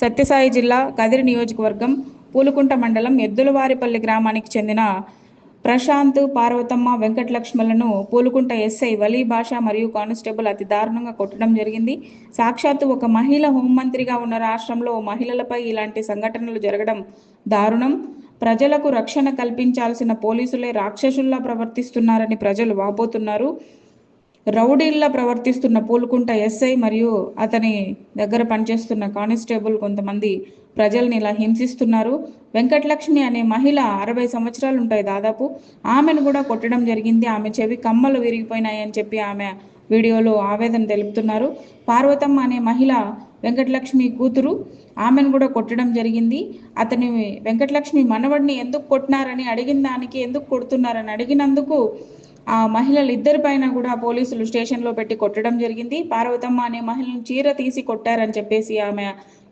సత్యసాయి జిల్లా కదిరి నియోజకవర్గం పూలుకుంట మండలం ఎద్దులవారిపల్లి గ్రామానికి చెందిన ప్రశాంత్ పార్వతమ్మ వెంకటలక్ష్మలను పూలుకుంట ఎస్ఐ వలీ భాష మరియు కానిస్టేబుల్ అతి దారుణంగా కొట్టడం జరిగింది. సాక్షాత్తు ఒక మహిళ హోంమంత్రిగా ఉన్న రాష్ట్రంలో మహిళలపై ఇలాంటి సంఘటనలు జరగడం దారుణం. ప్రజలకు రక్షణ కల్పించాల్సిన పోలీసులే రాక్షసుల్లా ప్రవర్తిస్తున్నారని ప్రజలు వాపోతున్నారు. రౌడీల్లా ప్రవర్తిస్తున్న పూలుకుంట ఎస్ఐ మరియు అతని దగ్గర పనిచేస్తున్న కానిస్టేబుల్ కొంతమంది ప్రజల్ని ఇలా హింసిస్తున్నారు. వెంకటలక్ష్మి అనే మహిళ అరవై సంవత్సరాలు ఉంటాయి దాదాపు. ఆమెను కూడా కొట్టడం జరిగింది. ఆమె చెవి కమ్మలు విరిగిపోయినాయి అని చెప్పి ఆమె వీడియోలో ఆవేదన తెలుపుతున్నారు. పార్వతమ్మ అనే మహిళ వెంకటలక్ష్మి కూతురు ఆమెను కూడా కొట్టడం జరిగింది. అతని వెంకటలక్ష్మి మనవడిని ఎందుకు కొట్టినారని అడిగిన దానికి ఎందుకు కొడుతున్నారని అడిగినందుకు ఆ మహిళలు ఇద్దరి పైన కూడా పోలీసులు స్టేషన్లో పెట్టి కొట్టడం జరిగింది. పార్వతమ్మ అనే మహిళను చీర తీసి కొట్టారని చెప్పేసి ఆమె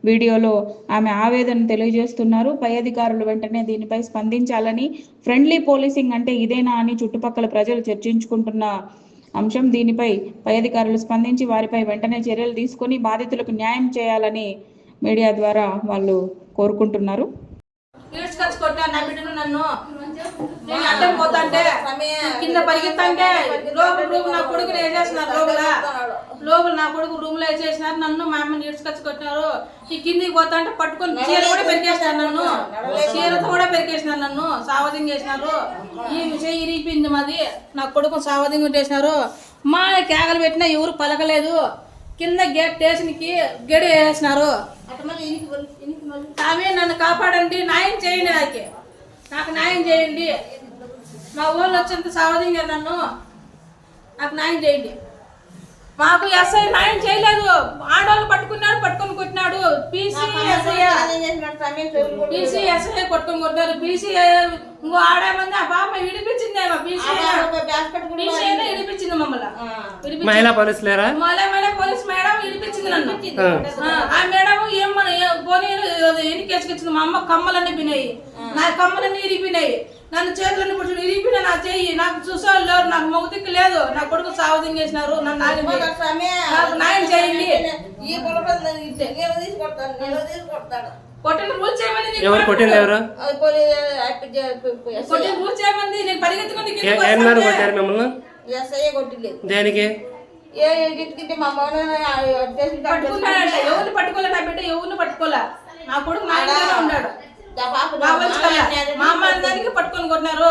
వీడియోలో ఆమె ఆవేదన తెలియజేస్తున్నారు. పై అధికారులు వెంటనే దీనిపై స్పందించాలని ఫ్రెండ్లీ పోలీసింగ్ అంటే ఇదేనా అని చుట్టుపక్కల ప్రజలు చర్చించుకుంటున్న అంశం. దీనిపై పై అధికారులు స్పందించి వారిపై వెంటనే చర్యలు తీసుకొని బాధితులకు న్యాయం చేయాలని మీడియా ద్వారా వాళ్ళు కోరుకుంటున్నారు. నన్ను. నేను అడ్డం పోతాంటే కింద పరిగెత్తంటే లోపల రూమ్ నా కొడుకుని వేసేసినారు లోపల? లోపల నా కొడుకు రూమ్లో వేసేసినారు నన్ను మా అమ్మని కొట్టినారు. ఈ కిందికి పోతాంటే పట్టుకొని చీర కూడా పెరికేసినారు నన్ను. చీరతో కూడా పెరికేసినారు నన్ను సావధింగ్ చేసినారు ఈ విషయం ఇరిగిపోయింది మాది. నా కొడుకు సావధింగ్ చేసినారు మా కేకలు పెట్టినా ఎవరు పలకలేదు. కింద గేట్ స్టేషన్కి గడి వేసినారు ఆమె నన్ను కాపాడండి న్యాయం చేయండి నాకు. నాకు న్యాయం చేయండి. మా ఊళ్ళో వచ్చేంత సావధింగా నన్ను నాకు న్యాయం చేయండి. మాకు ఎస్ఐ న్యాయం చేయలేదు. ఆడవాళ్ళు పట్టుకున్నాడు పట్టుకొని కొట్టినాడు. పీసీ ఎస్ఐ పీసీ ఎస్ఐ కొట్టుకొని కొట్టారు. పీసీ ఇంకో ఆడేమంది ఆ పాప పీసీ అయినా విడిపించింది మమ్మల్ని. విడిపించింది. మహిళా మళ్ళీ మేడం పోలీస్ మేడం వినిపించింది నన్ను. ఆ, మేడం ఏ- పోనీ ఎన్నికేసుకొచ్చింది మా అమ్మ కమ్మలన్నీ పినాయి. నా కమ్మలన్నీ ఇరిగిపోయినాయి. నన్ను చేతులన్నీ పుట్టిన ఇరిగిపోయినా నా చెయ్యి నాకు చూసేవాళ్ళు లేరు నాకు మొగతికి లేదు. నా కొడుకు సావధింగ్ చేసినారు నన్ను. నాకు న్యాయం చేయండి. కొట్టిన రూల్ చేయమని ఎవరు? ఎవరు? కొట్టిన రూల్ నేను పరిగెత్తుకుని. కొట్టారు మిమ్మల్ని? దేనికి? ఏ మా పట్టుకున్నాడంట. ఎవరిని పట్టుకోలే నా బిడ్డ ఎవరిని పట్టుకోలే నా కొడుకు నా ఇంట్లోనే ఉన్నాడు. మా అమ్మ అందరికి పట్టుకొని కొట్టినారు.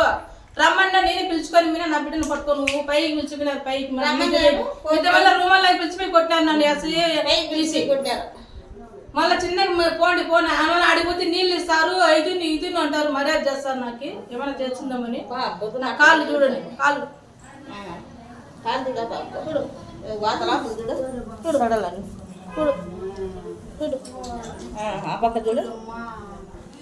రమ్మన్నా నేను పిలుచుకొని మీద నా బిడ్డను పట్టుకొని నువ్వు పైకి పిలుచుకున్నారు పైకి ఇంత వల్ల రూమల్లో పిలిచిపోయి కొట్టాను నన్ను అసలు మళ్ళీ చిన్నగా పోండి పోండి. ఆమె అడిగిపోతే నీళ్ళు ఇస్తారు ఐదు ఇది అంటారు మర్యాద చేస్తారు నాకు. ఏమైనా చేస్తుందామని? కాళ్ళు చూడండి కాళ్ళు. చూడు చూడు పడాలని చూడు చూడు ఆ పక్క చూడు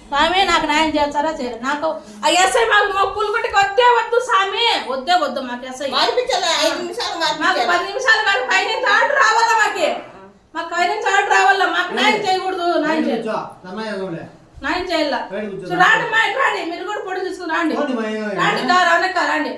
స్వామి నాకు న్యాయం చేస్తారా? చేయరు. నాకు ఆ ఎస్ఐ మాకు మొక్కులు కొట్టి వద్దే వద్దు స్వామి. వద్దే వద్దు మాకు ఎస్ఐ మార్పించాలి? ఐదు నిమిషాలు మాకు మార్పించాలి పది నిమిషాలు కాదు పై నుంచి ఆర్డర్ రావాలా మాకి? మాకు పై నుంచి ఆర్డర్ రావాలా? మాకు న్యాయం చేయకూడదు న్యాయం చేయాలి న్యాయం చేయాల? రాండి మా ఇంటికి రండి మీరు కూడా పొడి తీసుకుని రండి. రండి కారు అనక్క రండి.